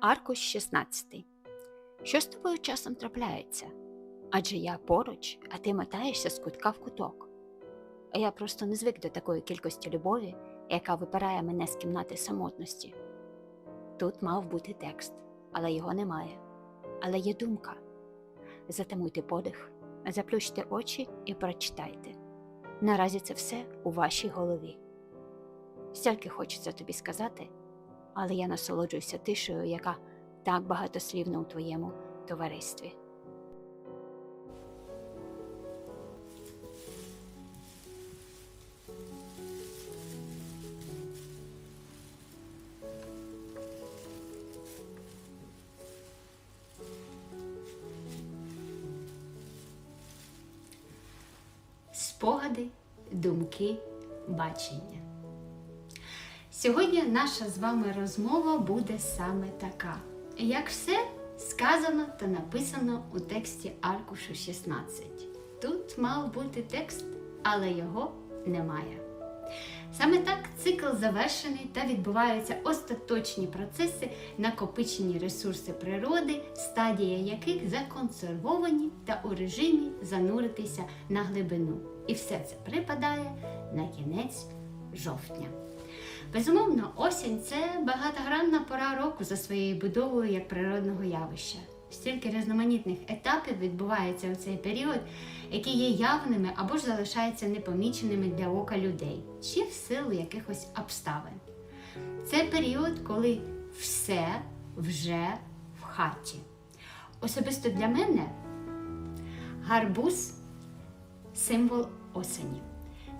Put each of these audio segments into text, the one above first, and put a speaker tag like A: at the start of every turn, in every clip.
A: Аркуш 16. Що з тобою часом трапляється? Адже я поруч, а ти мотаєшся з кутка в куток. А я просто не звик до такої кількості любові, яка випирає мене з кімнати самотності. Тут мав бути текст, але його немає. Але є думка. Затамуйте подих, заплющте очі і прочитайте. Наразі це все у вашій голові. Стільки хочеться тобі сказати, але я насолоджуюся тишею, яка так багатослівна у твоєму товаристві. Спогади, думки, бачення. Сьогодні наша з вами розмова буде саме така. Як все сказано та написано у тексті аркушу 16. Тут мав бути текст, але його немає. Саме так цикл завершений та відбуваються остаточні процеси, накопичені ресурси природи, стадія яких законсервовані та у режимі зануритися на глибину. І все це припадає на кінець жовтня. Безумовно, осінь це багатогранна пора року за своєю будовою як природного явища. Стільки різноманітних етапів відбувається у цей період, які є явними або ж залишаються непоміченими для ока людей, чи в силу якихось обставин. Це період, коли все вже в хаті. Особисто для мене гарбуз символ осені.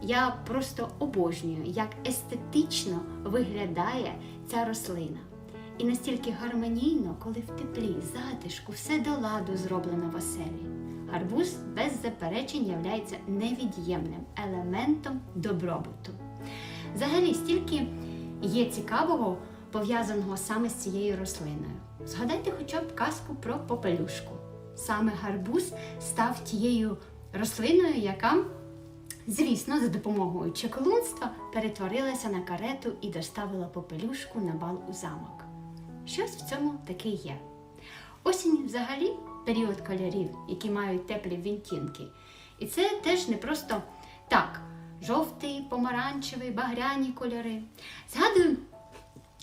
A: Я просто обожнюю, як естетично виглядає ця рослина. І настільки гармонійно, коли в теплі, затишку, все до ладу зроблено в оселі. Гарбуз без заперечень являється невід'ємним елементом добробуту. Взагалі, стільки є цікавого, пов'язаного саме з цією рослиною. Згадайте хоча б казку про попелюшку. Саме гарбуз став тією рослиною, яка Звісно, за допомогою чеколунства перетворилася на карету і доставила попелюшку на бал у замок. Щось в цьому таки є. Осінь взагалі період кольорів, які мають теплі відтінки. І це теж не просто так: жовтий, помаранчевий, багряні кольори. Згадую,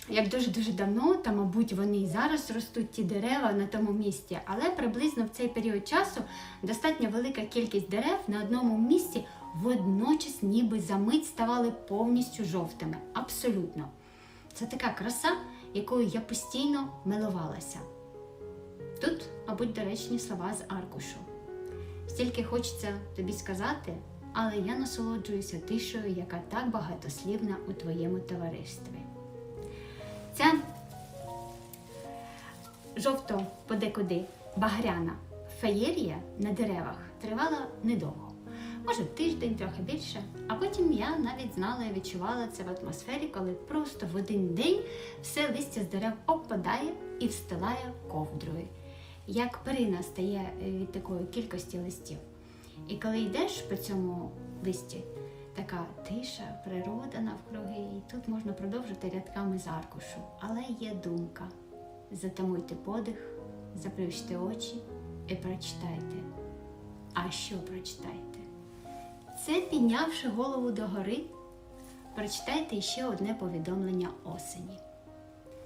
A: як дуже-дуже давно, та, мабуть, вони і зараз ростуть ті дерева на тому місці, але приблизно в цей період часу достатньо велика кількість дерев на одному місці водночас ніби за мить ставали повністю жовтими. Абсолютно. Це така краса, якою я постійно милувалася. Тут, мабуть, доречні слова з аркушу. Стільки хочеться тобі сказати, але я насолоджуюся тишею, яка так багатослівна у твоєму товаристві. Ця жовто подекуди багряна феєрія на деревах тривала недовго може тиждень, трохи більше. А потім я навіть знала і відчувала це в атмосфері, коли просто в один день все листя з дерев опадає і встилає ковдрою. Як перина стає е, від такої кількості листів. І коли йдеш по цьому листі, така тиша, природа навкруги, і тут можна продовжити рядками з аркушу. Але є думка. Затамуйте подих, заплющте очі і прочитайте. А що прочитайте? Це піднявши голову догори, прочитайте ще одне повідомлення осені.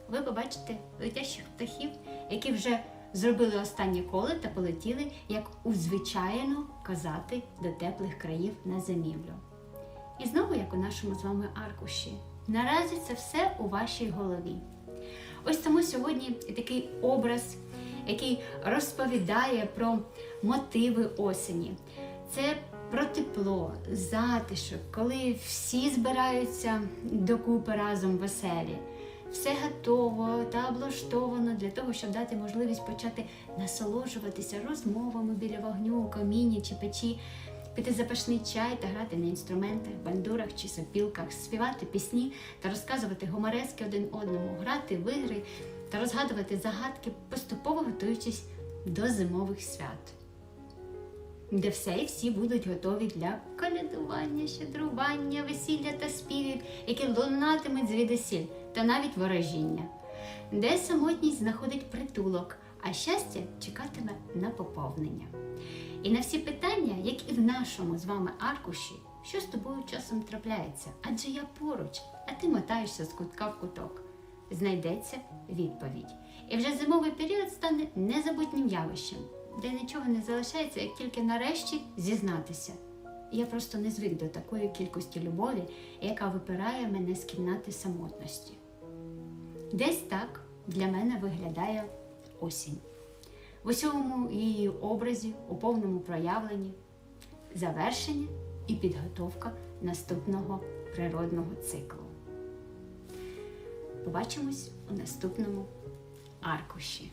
A: Ви побачите летящих птахів, які вже зробили останнє коло та полетіли, як узвичайно казати до теплих країв на зимівлю. І знову, як у нашому з вами аркуші, наразі це все у вашій голові. Ось тому сьогодні такий образ, який розповідає про мотиви осені. Це про тепло, затишок, коли всі збираються докупи разом в оселі. Все готово та облаштовано для того, щоб дати можливість почати насолоджуватися розмовами біля вогню, у каміні чи печі, піти запашний чай та грати на інструментах, бандурах чи сопілках, співати пісні та розказувати гуморески один одному, грати в ігри та розгадувати загадки, поступово готуючись до зимових свят де все і всі будуть готові для колядування, щедрування, весілля та співів, які лунатимуть звідусіль, та навіть ворожіння. де самотність знаходить притулок, а щастя чекатиме на поповнення. І на всі питання, як і в нашому з вами аркуші, що з тобою часом трапляється, адже я поруч, а ти мотаєшся з кутка в куток. Знайдеться відповідь. І вже зимовий період стане незабутнім явищем, де нічого не залишається, як тільки нарешті зізнатися. Я просто не звик до такої кількості любові, яка випирає мене з кімнати самотності. Десь так для мене виглядає осінь. В усьому її образі, у повному проявленні, завершення і підготовка наступного природного циклу. Побачимось у наступному аркуші.